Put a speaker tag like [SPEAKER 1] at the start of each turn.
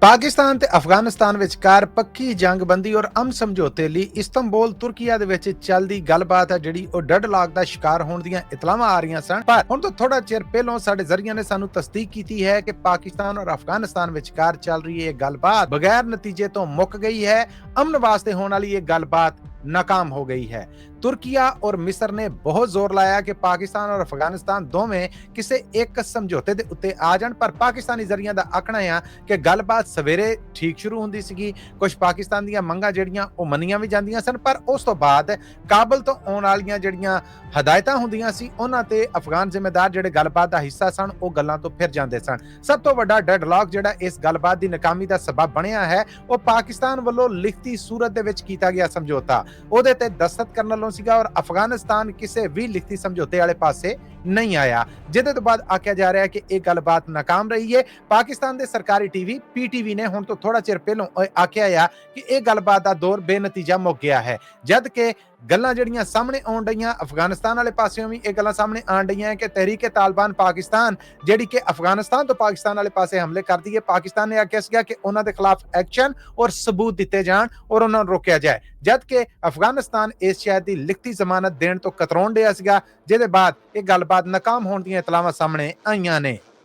[SPEAKER 1] ਪਾਕਿਸਤਾਨ ਤੇ ਅਫਗਾਨਿਸਤਾਨ ਵਿਚਕਾਰ ਪੱਕੀ, ਜੰਗਬੰਦੀ ਔਰ ਅਮਨ ਸਮਝੌਤੇ ਲਈ ਇਸਤੰਬੁਲ, ਤੁਰਕੀਆ ਦੇ ਵਿੱਚ ਚੱਲਦੀ ਗੱਲਬਾਤ ਹੈ ਜਿਹੜੀ ਉਹ ਡੈਡਲਾਕ ਦਾ ਸ਼ਿਕਾਰ ਹੋਣ ਦੀਆਂ ਇਤਲਾਹਾਂ ਆ ਰਹੀਆਂ ਸਨ। ਪਰ ਹੁਣ ਤੋਂ ਥੋੜਾ ਚਿਰ ਪਹਿਲਾਂ ਸਾਡੇ ਜ਼ਰੀਆਂ ਨੇ ਸਾਨੂੰ ਤਸਦੀਕ ਕੀਤੀ ਹੈ ਕਿ ਪਾਕਿਸਤਾਨ ਔਰ ਅਫਗਾਨਿਸਤਾਨ ਵਿਚਕਾਰ ਚੱਲ ਰਹੀ ਇਹ ਗੱਲਬਾਤ ਬਗੈਰ ਨਤੀਜੇ ਤੋਂ ਮੁੱਕ ਗਈ ਹੈ। ਅਮਨ ਵਾਸਤੇ ਹੋਣ ਵਾਲੀ ਇਹ ਗੱਲਬਾਤ ਨਾਕਾਮ ਹੋ ਗਈ ਹੈ ਤੁਰਕੀਆ ਔਰ ਮਿਸਰ ਨੇ ਬਹੁਤ ਜ਼ੋਰ ਲਾਇਆ ਕਿ ਪਾਕਿਸਤਾਨ ਔਰ ਅਫਗਾਨਿਸਤਾਨ ਦੋਵੇਂ ਕਿਸੇ ਇੱਕ ਸਮਝੌਤੇ ਦੇ ਉੱਤੇ ਆ ਜਾਣ ਪਰ ਪਾਕਿਸਤਾਨੀ ਜ਼ਰੀਆਂ ਦਾ ਆਖਣਾ ਆ ਕਿ ਗੱਲਬਾਤ ਸਵੇਰੇ ਠੀਕ ਸ਼ੁਰੂ ਹੁੰਦੀ ਸੀਗੀ ਕੁਝ ਪਾਕਿਸਤਾਨ ਦੀਆਂ ਮੰਗਾਂ ਜਿਹੜੀਆਂ ਉਹ ਮੰਨੀਆਂ ਵੀ ਜਾਂਦੀਆਂ ਸਨ ਪਰ ਉਸ ਤੋਂ ਬਾਅਦ ਕਾਬਲ ਤੋਂ ਆਉਣ ਵਾਲੀਆਂ ਜਿਹੜੀਆਂ ਹਦਾਇਤਾਂ ਹੁੰਦੀਆਂ ਸੀ ਉਹਨਾਂ ਤੇ ਅਫਗਾਨ ਜ਼ਿੰਮੇਦਾਰ ਜਿਹੜੇ ਗੱਲਬਾਤ ਦਾ ਹਿੱਸਾ ਸਨ ਉਹ ਗੱਲਾਂ ਤੋਂ ਫਿਰ ਜਾਂਦੇ ਸਨ ਸਭ ਤੋਂ ਵੱਡਾ ਡੈਡਲੌਕ ਜਿਹੜਾ ਇਸ ਗੱਲਬਾਤ ਦੀ ਨਾਕਾਮੀ ਦਾ ਸਬਬ ਬਣਿਆ ਹੈ ਉਹ ਪਾਕਿਸਤਾਨ ਵੱਲੋਂ ਲਿਖਤੀ ਸੂਰਤ ਦੇ ਵਿੱਚ ਕੀਤਾ ਗਿਆ ਸਮਝੌਤਾ ਉਹਦੇ ਤੇ ਦਸਤਖਤ ਕਰਨ ਵੱਲੋਂ ਸੀਗਾ ਔਰ ਅਫਗਾਨਿਸਤਾਨ ਕਿਸੇ ਵੀ ਲਿਖਤੀ ਸਮਝੌਤੇ ਵਾਲੇ ਪਾਸੇ ਨਹੀਂ ਆਇਆ। ਜਿਹਦੇ ਤੋਂ ਬਾਅਦ ਆਖਿਆ ਜਾ ਰਿਹਾ ਹੈ ਕਿ ਇਹ ਗੱਲਬਾਤ ਨਾਕਾਮ ਰਹੀ ਹੈ। ਪਾਕਿਸਤਾਨ ਦੇ ਸਰਕਾਰੀ ਟੀਵੀ ਪੀਟੀਵੀ ਨੇ ਹੁਣ ਤੋਂ ਥੋੜਾ ਚਿਰ ਪਹਿਲਾਂ ਇਹ ਆਖਿਆ ਆ ਕਿ ਇਹ ਗੱਲਬਾਤ ਦਾ ਦੌਰ ਬੇਨਤੀਜਾ ਮੁੱਕ ਗਿਆ ਹੈ। ਜਦ ਕਿ ਗੱਲਾਂ ਜਿਹੜੀਆਂ ਸਾਹਮਣੇ ਆਉਣ ਡਈਆਂ, ਅਫਗਾਨਿਸਤਾਨ ਵਾਲੇ ਪਾਸਿਓਂ ਵੀ ਇਹ ਗੱਲਾਂ ਸਾਹਮਣੇ ਆਉਣ ਡਈਆਂ ਕਿ ਤਹਿਰੀਕੇ ਤਾਲਿਬਾਨ ਪਾਕਿਸਤਾਨ, ਜਿਹੜੀ ਕਿ ਅਫਗਾਨਿਸਤਾਨ ਤੋਂ ਪਾਕਿਸਤਾਨ ਵਾਲੇ ਪਾਸੇ ਹਮਲੇ ਕਰਦੀ ਹੈ, ਪਾਕਿਸਤਾਨ ਨੇ ਆਖਿਆ ਸੀਗਾ ਕਿ ਉਹਨਾਂ ਦੇ ਖਿਲਾਫ ਐਕਸ਼ਨ ਔਰ ਸਬੂਤ ਦਿੱਤੇ ਜਾਣ ਔਰ ਉਹਨਾਂ ਨੂੰ ਰੋਕਿਆ ਜਾਏ। ਜਦ ਕਿ ਅਫਗਾਨਿਸਤਾਨ ਇਸ ਸ਼ਹਿਰ ਦੀ ਲਿਖਤੀ ਜ਼ਮਾਨਤ ਦੇਣ ਤੋਂ ਕਤਰਾਉਣ ਡਿਆ ਸੀਗਾ, ਜਿਹਦੇ ਬਾਅਦ ਇਹ ਗੱਲ ਗੱਲਬਾਤ ਨਾਕਾਮ ਹੋਣ ਦੀਆਂ ਇਤਲਾਹਾਂ ਸਾਹਮਣੇ ਆਈਆਂ ਨੇ।